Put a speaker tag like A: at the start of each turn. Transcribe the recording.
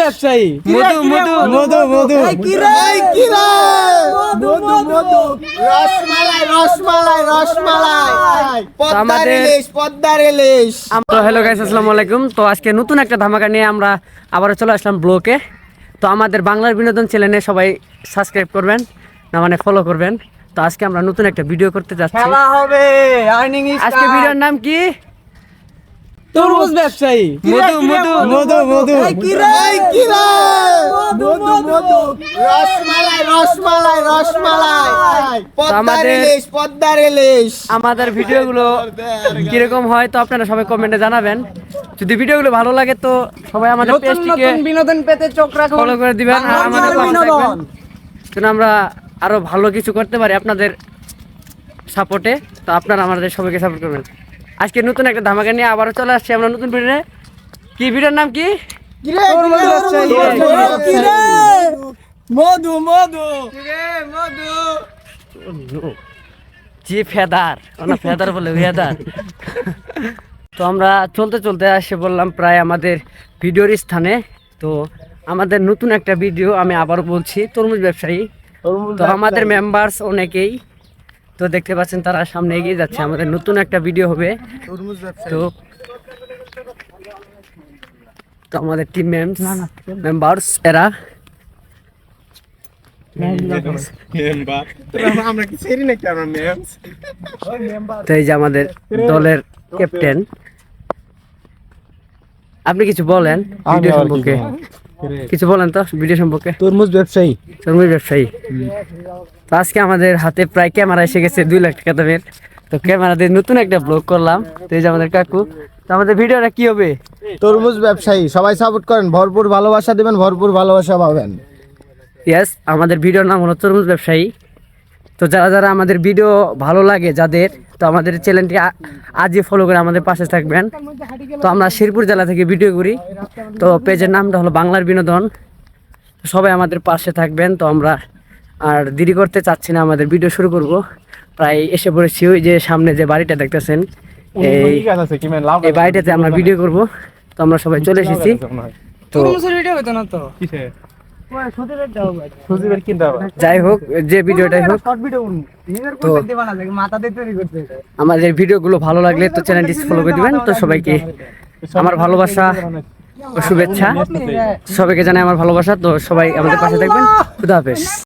A: ব্যবসায়ী।
B: মধু মধু
A: মধু মধু
C: এই কি রে মধু মধু রসমালাই রসমালাই রসমালাই। পদ্মার ইলিশ পদ্মার ইলিশ।
B: তো হ্যালো গাইস আসসালামু আলাইকুম। তো আজকে নতুন একটা ধামাকা নিয়ে আমরা আবারও চলে আসলাম ব্লকে। তো আমাদের বাংলার বিনোদন চ্যানেলে সবাই সাবস্ক্রাইব করবেন না মানে ফলো করবেন। তো আজকে আমরা নতুন একটা ভিডিও করতে যাচ্ছি।
A: খেলা হবে আর্নিং
B: আজকে ভিডিওর নাম কি?
A: তরমুজ ব্যবসায়ী।
B: মধু মধু
A: মধু মধু
C: এই কি রে কি রে মধু মধু। রসমালাই রসমালাই রসমালাই। পদ্মার
B: আমাদের-
C: ইলিশ পদ্মার ইলিশ।
B: আমাদের ভিডিওগুলো কীরকম হয় তো আপনারা সবাই কমেন্টে জানাবেন। যদি ভিডিওগুলো ভালো লাগে তো সবাই আমাদের পেজটিকে
A: নতুন বিনোদন পেতে চোখ রাখুন।
B: ফলো করে দিবেন আর আমাদের
A: বিনোদন।
B: যেন আমরা আরও ভালো কিছু করতে পারি আপনাদের সাপোর্টে তো আপনারা আমাদের সবাইকে সাপোর্ট করবেন। আজকে নতুন একটা ধামাকা নিয়ে আবারও চলে আসছি আমরা নতুন ভিডিও কি ভিডিওর নাম কি?
A: মধু মধু।
B: জি ফেদার ফেদার বলে ফেদার। তো আমরা চলতে চলতে আসে বললাম প্রায় আমাদের ভিডিওর স্থানে। তো আমাদের নতুন একটা ভিডিও আমি আবার বলছি তরমুজ ব্যবসায়ী। তো আমাদের মেম্বার্স অনেকেই। তো দেখতে পাচ্ছেন তারা সামনে এগিয়ে যাচ্ছে। আমাদের নতুন একটা ভিডিও হবে। তো তো আমাদের টিম মেম্বার্স এরা তো এই যে আমাদের দলের ক্যাপ্টেন আপনি কিছু বলেন ভিডিও সম্পর্কে। কিছু বলেন। তো ভিডিও সম্পর্কে।
A: তরমুজ ব্যবসায়ী।
B: তরমুজ ব্যবসায়ী। তো আজকে আমাদের হাতে প্রায় ক্যামেরা এসে গেছে দুই লাখ টাকা দামের। তো ক্যামেরা দিয়ে নতুন একটা ব্লগ করলাম। তো এই যে আমাদের কাকু। তো আমাদের ভিডিওটা কি হবে?
C: তরমুজ ব্যবসায়ী সবাই সাপোর্ট করেন। ভরপুর ভালোবাসা দিবেন ভরপুর ভালোবাসা পাবেন।
B: ইয়েস আমাদের ভিডিওর নাম হলো তরমুজ ব্যবসায়ী। তো যারা যারা আমাদের ভিডিও ভালো লাগে যাদের তো আমাদের চ্যানেলটি আ- আজই ফলো করে আমাদের পাশে থাকবেন। তো আমরা শেরপুর জেলা থেকে ভিডিও করি। তো পেজের নামটা হলো বাংলার বিনোদন। সবাই আমাদের পাশে থাকবেন। তো আমরা আর দেরি করতে চাচ্ছি না আমাদের ভিডিও শুরু করব। প্রায় এসে পড়েছি ওই যে সামনে যে বাড়িটা দেখতেছেন এই এই বাড়িটাতে আমরা ভিডিও করব। তো আমরা সবাই চলে এসেছি। তো
A: গুলো
B: যাই হোক যে ভিডিওটাই হোক
A: শর্ট ভিডিও
B: তো-
A: করতে দিবা না লাগে মাথা দিয়ে তৈরি করতে
B: আমাদের ভিডিওগুলো ভালো লাগলে তো চ্যানেলটি ফলো করে দিবেন। তো সবাইকে আমার ভালোবাসা ও শুভেচ্ছা। সবাইকে জানাই আমার ভালোবাসা। তো সবাই আমাদের পাশে থাকবেন। খুদা হাফেজ।